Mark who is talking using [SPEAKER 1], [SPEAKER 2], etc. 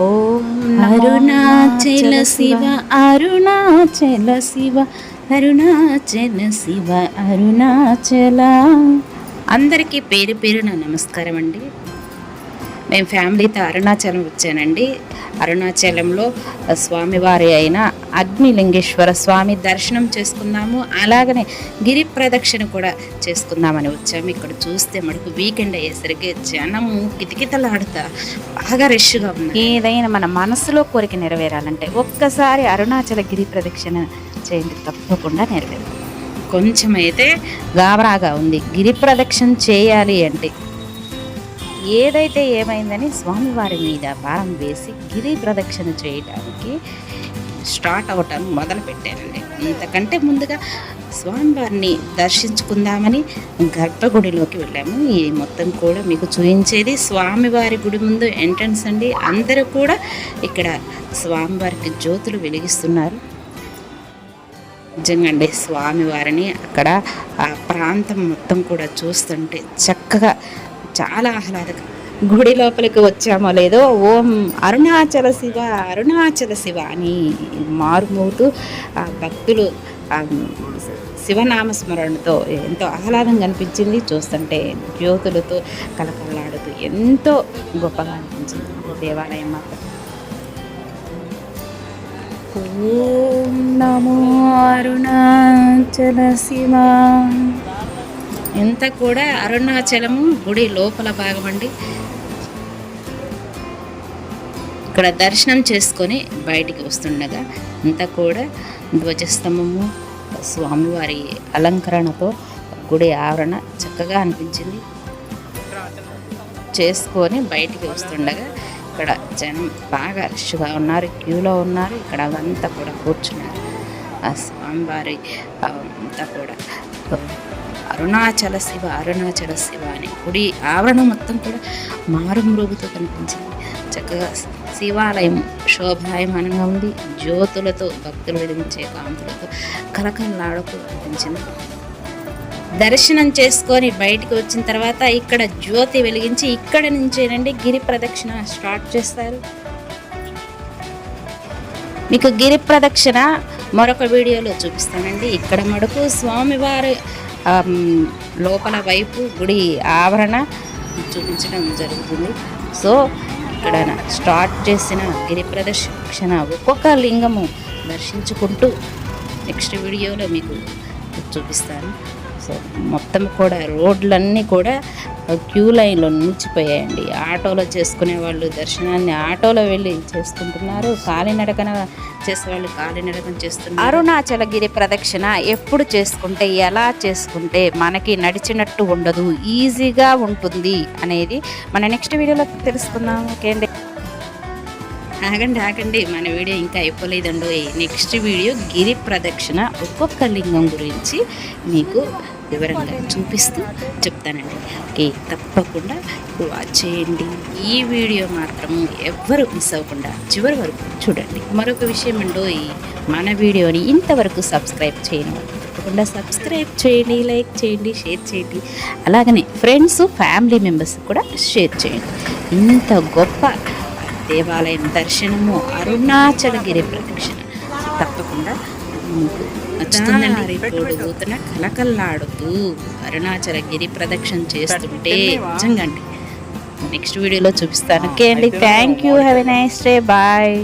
[SPEAKER 1] ఓం అరుణాచల శివ అరుణాచల శివ అరుణాచల శివ అరుణాచల. అందరికీ పేరు పేరున నమస్కారం అండి. మేము ఫ్యామిలీతో అరుణాచలం వచ్చానండి. అరుణాచలంలో స్వామివారి అయిన అగ్నిలింగేశ్వర స్వామి దర్శనం చేసుకుందాము అలాగనే గిరి ప్రదక్షిణ కూడా చేసుకుందామని వచ్చాము. ఇక్కడ చూస్తే మనకు వీకెండ్ అయ్యేసరికి జనము కితకితలాడుతా బాగా రష్గా ఉంది. ఏదైనా మన మనసులో కోరిక నెరవేరాలంటే ఒక్కసారి అరుణాచల గిరి ప్రదక్షిణ చేయండి. తప్పకుండా నెరవేరు కొంచెం అయితే గాబరాగా ఉంది. గిరి ప్రదక్షిణ చేయాలి అంటే ఏదైతే ఏమైందని స్వామివారి మీద భారం వేసి గిరి ప్రదక్షిణ చేయడానికి స్టార్ట్ అవటం మొదలు పెట్టానండి ఇంతకంటే ముందుగా స్వామివారిని దర్శించుకుందామని గర్భగుడిలోకి వెళ్ళాము. ఈ మొత్తం కూడా మీకు చూపించేది స్వామివారి గుడి ముందు ఎంట్రన్స్ అండి. అందరూ కూడా ఇక్కడ స్వామివారికి జ్యోతులు వెలిగిస్తున్నారు. నిజంగా అండి స్వామివారిని అక్కడ ఆ ప్రాంతం మొత్తం కూడా చూస్తుంటే చక్కగా చాలా ఆహ్లాదకరం. గుడి లోపలికి వచ్చామో లేదో ఓం అరుణాచల శివ అరుణాచల శివ అని మారుమోతూ ఆ భక్తులు శివనామస్మరణతో ఎంతో ఆహ్లాదంగా అనిపించింది చూస్తుంటే జ్యోతులతో కలకలాడుతూ ఎంతో గొప్పగా అనిపించింది. దేవాలయం మాత్రం. ఓం నమో అరుణాచల శివ. ఇంత కూడా అరుణాచలము గుడి లోపల భాగం అండి ఇక్కడ దర్శనం చేసుకొని బయటికి వస్తుండగా అంతా కూడా ధ్వజస్తంభము స్వామివారి అలంకరణతో గుడి ఆవరణ చక్కగా అనిపించింది. చేసుకొని బయటికి వస్తుండగా ఇక్కడ జనం బాగా రష్గా ఉన్నారు క్యూలో ఉన్నారు ఇక్కడ అంతా కూడా కూర్చున్నారు. ఆ స్వామివారి అంతా కూడా అరుణాచల శివ అరుణాచల శివ అని గుడి ఆవరణం మొత్తం కూడా మారుమ్రోగుతో కనిపించింది. చక్కగా శివాలయం శోభాయమానంగా ఉంది. జ్యోతులతో భక్తులు వెలిగించే కాంతులతో కలకల్లాడుతూ అనిపించింది దర్శనం చేసుకొని బయటికి వచ్చిన తర్వాత ఇక్కడ జ్యోతి వెలిగించి ఇక్కడ నుంచేనండి గిరి ప్రదక్షిణ స్టార్ట్ చేస్తారు. మీకు గిరి ప్రదక్షిణ మరొక వీడియోలో చూపిస్తానండి. ఇక్కడ మడుకు స్వామివారి లోపల వైపు గుడి ఆవరణ చూపించడం జరుగుతుంది. సో ఇక్కడ స్టార్ట్ చేసిన గిరి ప్రదర్శన ఒక్కొక్క లింగము దర్శించుకుంటూ నెక్స్ట్ వీడియోలో మీకు చూపిస్తాను. సో మొత్తం కూడా రోడ్లన్నీ కూడా క్యూ లైన్లో నిలిచిపోయాయండి. ఆటోలో చేసుకునే వాళ్ళు దర్శనాన్ని ఆటోలో వెళ్ళి చేసుకుంటున్నారు. కాలినడకన చేసేవాళ్ళు కాలినడకన చేస్తున్నారు. అరుణాచల గిరి ప్రదక్షిణ ఎప్పుడు చేసుకుంటే ఎలా చేసుకుంటే మనకి నడిచినట్టు ఉండదు ఈజీగా ఉంటుంది అనేది మన నెక్స్ట్ వీడియోలో తెలుసుకుందాం. ఓకే అండి. ఆగండి ఆగండి. మన వీడియో ఇంకా అయిపోలేదండి. నెక్స్ట్ వీడియో గిరి ప్రదక్షిణ ఒక్కొక్క లింగం గురించి మీకు వివరంగా చూపిస్తూ చెప్తానండి. ఓకే తప్పకుండా వాచ్ చేయండి. ఈ వీడియో మాత్రం ఎవ్వరు మిస్ అవ్వకుండా చివరి వరకు చూడండి. మరొక విషయం అండో మన వీడియోని ఇంతవరకు సబ్స్క్రైబ్ చేయండి తప్పకుండా సబ్స్క్రైబ్ చేయండి లైక్ చేయండి షేర్ చేయండి. అలాగనే ఫ్రెండ్స్ ఫ్యామిలీ మెంబర్స్ కూడా షేర్ చేయండి. ఇంత గొప్ప దేవాలయం దర్శనము అరుణాచలగిరి ప్రదక్షిణ. తప్పకుండా మీకు నచ్చుతుందండి. పొడుగుతున్న కలకల్లాడుతూ అరుణాచల గిరి ప్రదక్షిణ చేస్తుంటే నిజంగా అండి. నెక్స్ట్ వీడియోలో చూపిస్తాను. ఓకే అండి. Thank you have a nice day bye